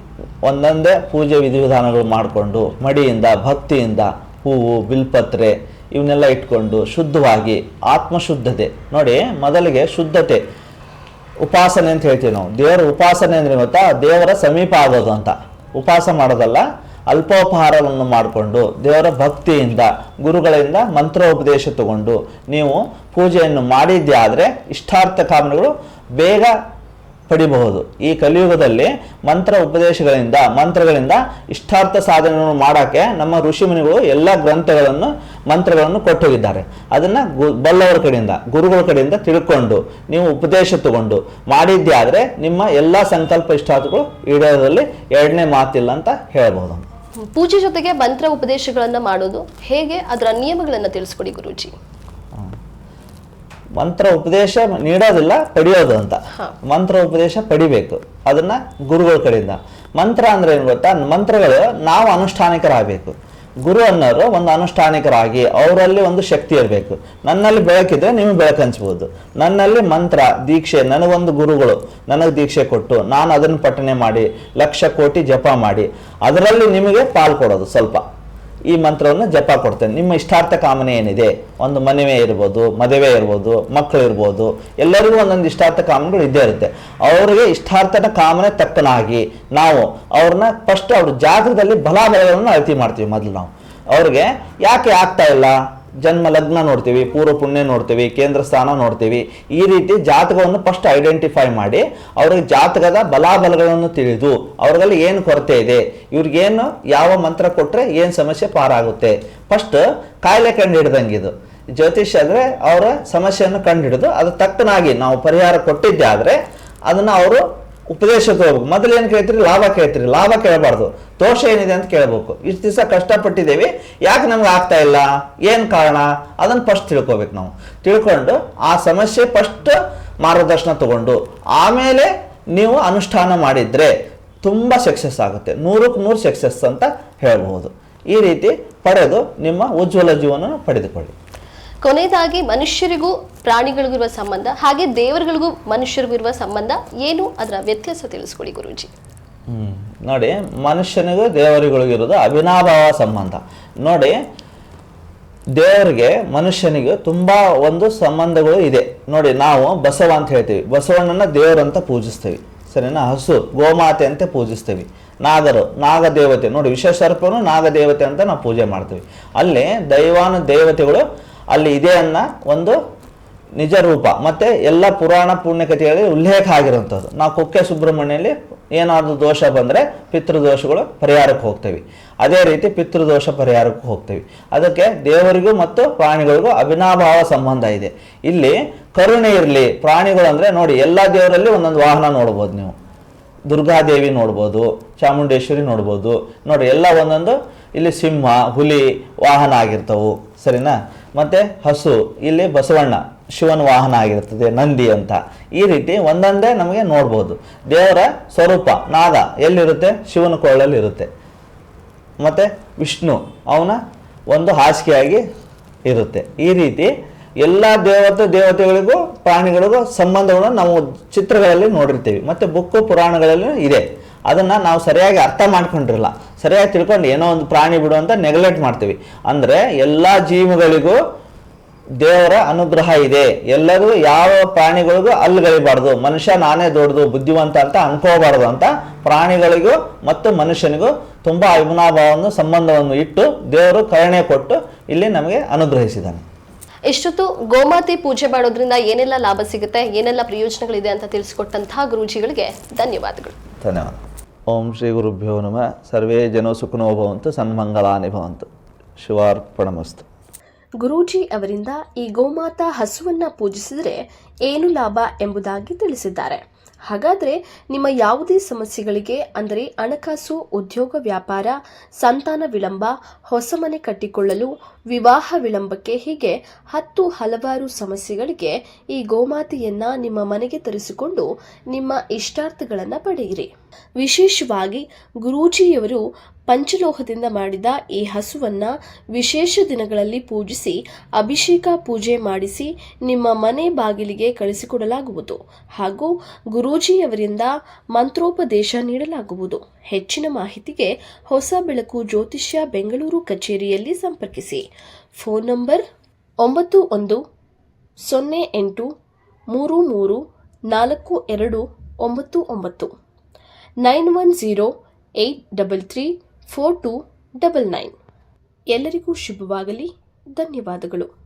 S1: ಒಂದೊಂದೇ ಪೂಜೆ ವಿಧಿವಿಧಾನಗಳು ಮಾಡಿಕೊಂಡು ಮಡಿಯಿಂದ, ಭಕ್ತಿಯಿಂದ ಹೂವು, ಬಿಲ್ಪತ್ರೆ ಇವನ್ನೆಲ್ಲ ಇಟ್ಕೊಂಡು ಶುದ್ಧವಾಗಿ ಆತ್ಮಶುದ್ಧತೆ. ನೋಡಿ, ಮೊದಲಿಗೆ ಶುದ್ಧತೆ. ಉಪಾಸನೆ ಅಂತ ಹೇಳ್ತೀವಿ ನಾವು. ದೇವರ ಉಪಾಸನೆ ಅಂದರೆ ಗೊತ್ತಾ? ದೇವರ ಸಮೀಪ ಆಗೋದು ಅಂತ. ಉಪಾಸ ಮಾಡೋದಲ್ಲ ಅಲ್ಪೋಪಹಾರವನ್ನು ಮಾಡಿಕೊಂಡು ದೇವರ ಭಕ್ತಿಯಿಂದ, ಗುರುಗಳಿಂದ ಮಂತ್ರೋಪದೇಶ ತಗೊಂಡು ನೀವು ಪೂಜೆಯನ್ನು ಮಾಡಿದ್ದೇ ಆದರೆ ಇಷ್ಟಾರ್ಥ ಕಾಮನೆಗಳು ಬೇಗ ಪಡಿಬಹುದು. ಈ ಕಲಿಯುಗದಲ್ಲಿ ಮಂತ್ರ ಉಪದೇಶಗಳಿಂದ, ಮಂತ್ರಗಳಿಂದ ಇಷ್ಟಾರ್ಥ ಸಾಧನೆಗಳನ್ನು ಮಾಡೋಕ್ಕೆ ನಮ್ಮ ಋಷಿಮುನಿಗಳು ಎಲ್ಲ ಗ್ರಂಥಗಳನ್ನು, ಮಂತ್ರಗಳನ್ನು ಕೊಟ್ಟೋಗಿದ್ದಾರೆ. ಅದನ್ನು ಗು, ಬಲ್ಲವರ ಕಡೆಯಿಂದ, ಗುರುಗಳ ಕಡೆಯಿಂದ ತಿಳ್ಕೊಂಡು, ನೀವು ಉಪದೇಶ ತಗೊಂಡು ಮಾಡಿದ್ದೇ ಆದರೆ ನಿಮ್ಮ ಎಲ್ಲ ಸಂಕಲ್ಪ ಇಷ್ಟಾರ್ಥಗಳು ಈಡೇರದಲ್ಲಿ ಎರಡನೇ ಮಾತಿಲ್ಲ ಅಂತ ಹೇಳ್ಬೋದು.
S2: ಪೂಜೆ ಜೊತೆಗೆ ಮಂತ್ರ ಉಪದೇಶಗಳನ್ನು ಮಾಡೋದು ಹೇಗೆ ಅದರ ನಿಯಮಗಳನ್ನು ತಿಳಿಸ್ಕೊಡಿ ಗುರುಜಿ?
S1: ಮಂತ್ರ ಉಪದೇಶ ನೀಡೋದಿಲ್ಲ ಪಡೆಯೋದು ಅಂತ. ಮಂತ್ರ ಉಪದೇಶ ಪಡಿಬೇಕು. ಅದನ್ನ ಗುರುಗಳ ಕಡೆಯಿಂದ. ಮಂತ್ರ ಅಂದ್ರೆ ಏನು ಗೊತ್ತಾ? ಮಂತ್ರಗಳು ನಾವು ಅನುಷ್ಠಾನಿಕರಾಗಬೇಕು. ಗುರು ಅನ್ನೋರು ಒಂದು ಅನುಷ್ಠಾನಿಕರಾಗಿ ಅವರಲ್ಲಿ ಒಂದು ಶಕ್ತಿ ಇರಬೇಕು. ನನ್ನಲ್ಲಿ ಬೆಳಕಿದ್ರೆ ನಿಮಗೆ ಬೆಳಕು ಹಂಚ್ಬೋದು. ನನ್ನಲ್ಲಿ ಮಂತ್ರ, ದೀಕ್ಷೆ, ನನಗೊಂದು ಗುರುಗಳು ನನಗೆ ದೀಕ್ಷೆ ಕೊಟ್ಟು ನಾನು ಅದನ್ನು ಪಠನೆ ಮಾಡಿ, ಲಕ್ಷ ಕೋಟಿ ಜಪ ಮಾಡಿ, ಅದರಲ್ಲಿ ನಿಮಗೆ ಪಾಲು ಕೊಡೋದು ಸ್ವಲ್ಪ. ಈ ಮಂತ್ರವನ್ನು ಜಪ ಕೊಡ್ತೇನೆ. ನಿಮ್ಮ ಇಷ್ಟಾರ್ಥ ಕಾಮನೆ ಏನಿದೆ? ಒಂದು ಮನೆವೆ ಇರ್ಬೋದು, ಮದುವೆ ಇರ್ಬೋದು ಮಕ್ಕಳು ಇರ್ಬೋದು, ಎಲ್ಲರಿಗೂ ಒಂದೊಂದು ಇಷ್ಟಾರ್ಥ ಕಾಮನೆಗಳು ಇದ್ದೇ ಇರುತ್ತೆ. ಅವರಿಗೆ ಇಷ್ಟಾರ್ಥನ ಕಾಮನೆ ತಕ್ಕನಾಗಿ ನಾವು ಅವ್ರನ್ನ ಫಸ್ಟ್ ಅವ್ರ ಜಾಗ್ರದಲ್ಲಿ ಬಲಾಬಲಗಳನ್ನು ಅಳತಿ ಮಾಡ್ತೀವಿ ಮೊದಲು ನಾವು. ಅವ್ರಿಗೆ ಯಾಕೆ ಆಗ್ತಾ ಇಲ್ಲ? ಜನ್ಮ ಲಗ್ನ ನೋಡ್ತೀವಿ, ಪೂರ್ವ ಪುಣ್ಯ ನೋಡ್ತೀವಿ, ಕೇಂದ್ರ ಸ್ಥಾನ ನೋಡ್ತೀವಿ, ಈ ರೀತಿ ಜಾತಕವನ್ನು ಫಸ್ಟ್ ಐಡೆಂಟಿಫೈ ಮಾಡಿ, ಅವ್ರಿಗೆ ಜಾತಕದ ಬಲಾಬಲಗಳನ್ನು ತಿಳಿದು ಅವ್ರಲ್ಲಿ ಏನು ಕೊರತೆ ಇದೆ, ಇವ್ರಿಗೇನು ಯಾವ ಮಂತ್ರ ಕೊಟ್ಟರೆ ಏನು ಸಮಸ್ಯೆ ಪಾರಾಗುತ್ತೆ. ಫಸ್ಟ್ ಕಾಯಿಲೆ ಕಂಡು ಹಿಡ್ದಂಗೆ ಇದು. ಜ್ಯೋತಿಷ್ಯ ಅಂದರೆ ಅವರ ಸಮಸ್ಯೆಯನ್ನು ಕಂಡು ಹಿಡಿದು ಅದು ತಕ್ಕನಾಗಿ ನಾವು ಪರಿಹಾರ ಕೊಟ್ಟಿದ್ದೆ ಆದರೆ, ಅದನ್ನು ಅವರು ಉಪದೇಶ ತಗೋಬೇಕು ಮೊದಲು ಏನು ಕೇಳ್ತೀರಿ? ಲಾಭ ಕೇಳ್ತೀರಿ. ಲಾಭ ಕೇಳಬಾರ್ದು. ದೋಷ ಏನಿದೆ ಅಂತ ಕೇಳಬೇಕು. ಇಷ್ಟು ದಿವಸ ಕಷ್ಟಪಟ್ಟಿದ್ದೇವೆ. ಯಾಕೆ ನಮ್ಗೆ ಆಗ್ತಾ ಇಲ್ಲ? ಏನು ಕಾರಣ? ಅದನ್ನು ಫಸ್ಟ್ ತಿಳ್ಕೊಬೇಕು ನಾವು. ತಿಳ್ಕೊಂಡು ಆ ಸಮಸ್ಯೆ ಫಸ್ಟ್ ಮಾರ್ಗದರ್ಶನ ತಗೊಂಡು, ಆಮೇಲೆ ನೀವು ಅನುಷ್ಠಾನ ಮಾಡಿದರೆ ತುಂಬ ಸಕ್ಸಸ್ ಆಗುತ್ತೆ. ನೂರಕ್ಕೆ ನೂರು ಸಕ್ಸಸ್ ಅಂತ ಹೇಳಬಹುದು. ಈ ರೀತಿ ಪಡೆದು ನಿಮ್ಮ ಉಜ್ವಲ ಜೀವನ ಪಡೆದುಕೊಳ್ಳಿ.
S2: ಕೊನೆಯದಾಗಿ ಮನುಷ್ಯರಿಗೂ ಪ್ರಾಣಿಗಳಿಗೂ ಇರುವ ಸಂಬಂಧ, ಹಾಗೆ ದೇವರುಗಳಿಗೂ ಮನುಷ್ಯರಿಗೂ ಇರುವ ಸಂಬಂಧ ಏನು ಅದರ ವ್ಯತ್ಯಾಸ ತಿಳಿಸ್ಕೊಡಿ ಗುರುಜಿ?
S1: ಹ್ಮ್. ನೋಡಿ, ಮನುಷ್ಯನಿಗೂ ದೇವರುಗಳಿಗಿರೋದು ಅವಿನಾಭಾವ ಸಂಬಂಧ. ನೋಡಿ, ದೇವರಿಗೆ ಮನುಷ್ಯನಿಗೆ ತುಂಬ ಒಂದು ಸಂಬಂಧಗಳು ಇದೆ. ನೋಡಿ, ನಾವು ಬಸವ ಅಂತ ಹೇಳ್ತೀವಿ. ಬಸವಣ್ಣನ ದೇವರಂತ ಪೂಜಿಸ್ತೀವಿ. ಸರಿನಾ? ಹಸು, ಗೋಮಾತೆ ಅಂತ ಪೂಜಿಸ್ತೀವಿ. ನಾಗರು, ನಾಗದೇವತೆ. ನೋಡಿ ವಿಶ್ವಸರ್ಪನು ನಾಗದೇವತೆ ಅಂತ ನಾವು ಪೂಜೆ ಮಾಡ್ತೀವಿ. ಅಲ್ಲಿ ದೈವಾನು ದೇವತೆಗಳು ಅಲ್ಲಿ ಇದೆ ಅನ್ನ ಒಂದು ನಿಜ ರೂಪ. ಮತ್ತು ಎಲ್ಲ ಪುರಾಣ ಪುಣ್ಯಕಥೆಗಳಲ್ಲಿ ಉಲ್ಲೇಖ ಆಗಿರುವಂಥದ್ದು ನಾವು ಕುಕ್ಕೆ ಸುಬ್ರಹ್ಮಣ್ಯಲ್ಲಿ ಏನಾದರೂ ದೋಷ ಬಂದರೆ ಪಿತೃದೋಷಗಳು ಪರಿಹಾರಕ್ಕೆ ಹೋಗ್ತೇವೆ. ಅದೇ ರೀತಿ ಪಿತೃದೋಷ ಪರಿಹಾರಕ್ಕೆ ಹೋಗ್ತೇವೆ. ಅದಕ್ಕೆ ದೇವರಿಗೂ ಮತ್ತು ಪ್ರಾಣಿಗಳಿಗೂ ಅವಿನಾಭಾವ ಸಂಬಂಧ ಇದೆ. ಇಲ್ಲಿ ಕರುಣೆ ಇರಲಿ. ಪ್ರಾಣಿಗಳು ಅಂದರೆ ನೋಡಿ, ಎಲ್ಲ ದೇವರಲ್ಲಿ ಒಂದೊಂದು ವಾಹನ ನೋಡ್ಬೋದು ನೀವು. ದುರ್ಗಾದೇವಿ ನೋಡ್ಬೋದು, ಚಾಮುಂಡೇಶ್ವರಿ ನೋಡ್ಬೋದು. ನೋಡಿ, ಎಲ್ಲ ಒಂದೊಂದು, ಇಲ್ಲಿ ಸಿಂಹ, ಹುಲಿ, ವಾಹನ ಆಗಿರ್ತವು. ಸರಿನಾ? ಮತ್ತು ಹಸು, ಇಲ್ಲಿ ಬಸವಣ್ಣ, ಶಿವನ ವಾಹನ ಆಗಿರ್ತದೆ, ನಂದಿ ಅಂತ. ಈ ರೀತಿ ಒಂದೊಂದೇ ನಮಗೆ ನೋಡ್ಬೋದು. ದೇವರ ಸ್ವರೂಪ, ನಾದ, ಎಲ್ಲಿರುತ್ತೆ? ಶಿವನ ಕೊಳ್ಳಲ್ಲಿ ಇರುತ್ತೆ. ಮತ್ತು ವಿಷ್ಣು, ಅವನ ಒಂದು ಹಾಸಿಗೆಯಾಗಿ ಇರುತ್ತೆ. ಈ ರೀತಿ ಎಲ್ಲ ದೇವತೆ, ದೇವತೆಗಳಿಗೂ, ಪ್ರಾಣಿಗಳಿಗೂ ಸಂಬಂಧಗಳನ್ನು ನಾವು ಚಿತ್ರಗಳಲ್ಲಿ ನೋಡಿರ್ತೀವಿ. ಮತ್ತು ಬುಕ್ಕು ಪುರಾಣಗಳಲ್ಲಿ ಇದೆ. ಅದನ್ನು ನಾವು ಸರಿಯಾಗಿ ಅರ್ಥ ಮಾಡ್ಕೊಂಡಿರಲ್ಲ. ಸರಿಯಾಗಿ ತಿಳ್ಕೊಂಡು ಏನೋ ಒಂದು ಪ್ರಾಣಿ ಬಿಡು ಅಂತ ನೆಗ್ಲೆಕ್ಟ್ ಮಾಡ್ತೀವಿ. ಅಂದರೆ ಎಲ್ಲ ಜೀವಿಗಳಿಗೂ ದೇವರ ಅನುಗ್ರಹ ಇದೆ. ಎಲ್ಲರೂ ಯಾವ ಪ್ರಾಣಿಗಳಿಗೂ ಅಲ್ಲುಗಳಿಬಾರ್ದು ಮನುಷ್ಯ ನಾನೇ ದೊಡ್ಡದು ಬುದ್ಧಿವಂತ ಅಂತ ಅನ್ಕೋಬಾರ್ದು ಅಂತ ಪ್ರಾಣಿಗಳಿಗೂ ಮತ್ತು ಮನುಷ್ಯನಿಗೂ ತುಂಬ ಅಭಿಮಾನಭಾವವನ್ನು ಸಂಬಂಧವನ್ನು ಇಟ್ಟು ದೇವರು ಕರುಣೆ ಕೊಟ್ಟು ಇಲ್ಲಿ ನಮಗೆ ಅನುಗ್ರಹಿಸಿದ್ದಾನೆ.
S2: ಇಷ್ಟೊತ್ತು ಗೋಮಾತೆ ಪೂಜೆ ಮಾಡೋದ್ರಿಂದ ಏನೆಲ್ಲ ಲಾಭ ಸಿಗುತ್ತೆ ಏನೆಲ್ಲ ಪ್ರಯೋಜನಗಳಿದೆ ಅಂತ ತಿಳಿಸ್ಕೊಟ್ಟಂತಹ ಗುರುಜಿಗಳಿಗೆ ಧನ್ಯವಾದಗಳು.
S1: ಧನ್ಯವಾದ. ಓಂ ಶ್ರೀ ಗುರುಭ್ಯೋ ನಮಃ. ಸರ್ವೇ ಜನೋ ಸುಖನೋ ಭವಂತು, ಸನ್ಮಂಗಲಾನಿ ಭವಂತು. ಶಿವಾರ್ಪಣಮಸ್ತು.
S2: ಗುರೂಜಿ ಅವರಿಂದ ಈ ಗೋಮಾತಾ ಹಸುವನ್ನ ಪೂಜಿಸಿದರೆ ಏನು ಲಾಭ ಎಂಬುದಾಗಿ ತಿಳಿಸಿದ್ದಾರೆ. ಹಾಗಾದರೆ ನಿಮ್ಮ ಯಾವುದೇ ಸಮಸ್ಯೆಗಳಿಗೆ, ಅಂದರೆ ಹಣಕಾಸು, ಉದ್ಯೋಗ, ವ್ಯಾಪಾರ, ಸಂತಾನ ವಿಳಂಬ, ಹೊಸ ಮನೆ ಕಟ್ಟಿಕೊಳ್ಳಲು, ವಿವಾಹ ವಿಳಂಬಕ್ಕೆ ಹೀಗೆ ಹತ್ತು ಹಲವಾರು ಸಮಸ್ಯೆಗಳಿಗೆ ಈ ಗೋಮಾತೆಯನ್ನು ನಿಮ್ಮ ಮನೆಗೆ ತರಿಸಿಕೊಂಡು ನಿಮ್ಮ ಇಷ್ಟಾರ್ಥಗಳನ್ನು ಪಡೆಯಿರಿ. ವಿಶೇಷವಾಗಿ ಗುರೂಜಿಯವರು ಪಂಚಲೋಹದಿಂದ ಮಾಡಿದ ಈ ಹಸುವನ್ನ ವಿಶೇಷ ದಿನಗಳಲ್ಲಿ ಪೂಜಿಸಿ, ಅಭಿಷೇಕ ಪೂಜೆ ಮಾಡಿಸಿ, ನಿಮ್ಮ ಮನೆ ಬಾಗಿಲಿಗೆ ಕಳಿಸಿಕೊಡಲಾಗುವುದು ಹಾಗೂ ಗುರೂಜಿಯವರಿಂದ ಮಂತ್ರೋಪದೇಶ ನೀಡಲಾಗುವುದು. ಹೆಚ್ಚಿನ ಮಾಹಿತಿಗೆ ಹೊಸ ಬೆಳಕು ಜ್ಯೋತಿಷ್ಯ ಬೆಂಗಳೂರು ಕಚೇರಿಯಲ್ಲಿ ಸಂಪರ್ಕಿಸಿ. ಫೋನ್ ನಂಬರ್ ಒಂಬತ್ತು ಒಂದು ಸೊನ್ನೆ ಎಂಟು ಮೂರು ಮೂರು ನಾಲ್ಕು ಎರಡು ಒಂಬತ್ತು ಒಂಬತ್ತು. Nine one zero eight double three four two double nine. ಎಲ್ಲರಿಗೂ ಶುಭವಾಗಲಿ. ಧನ್ಯವಾದಗಳು.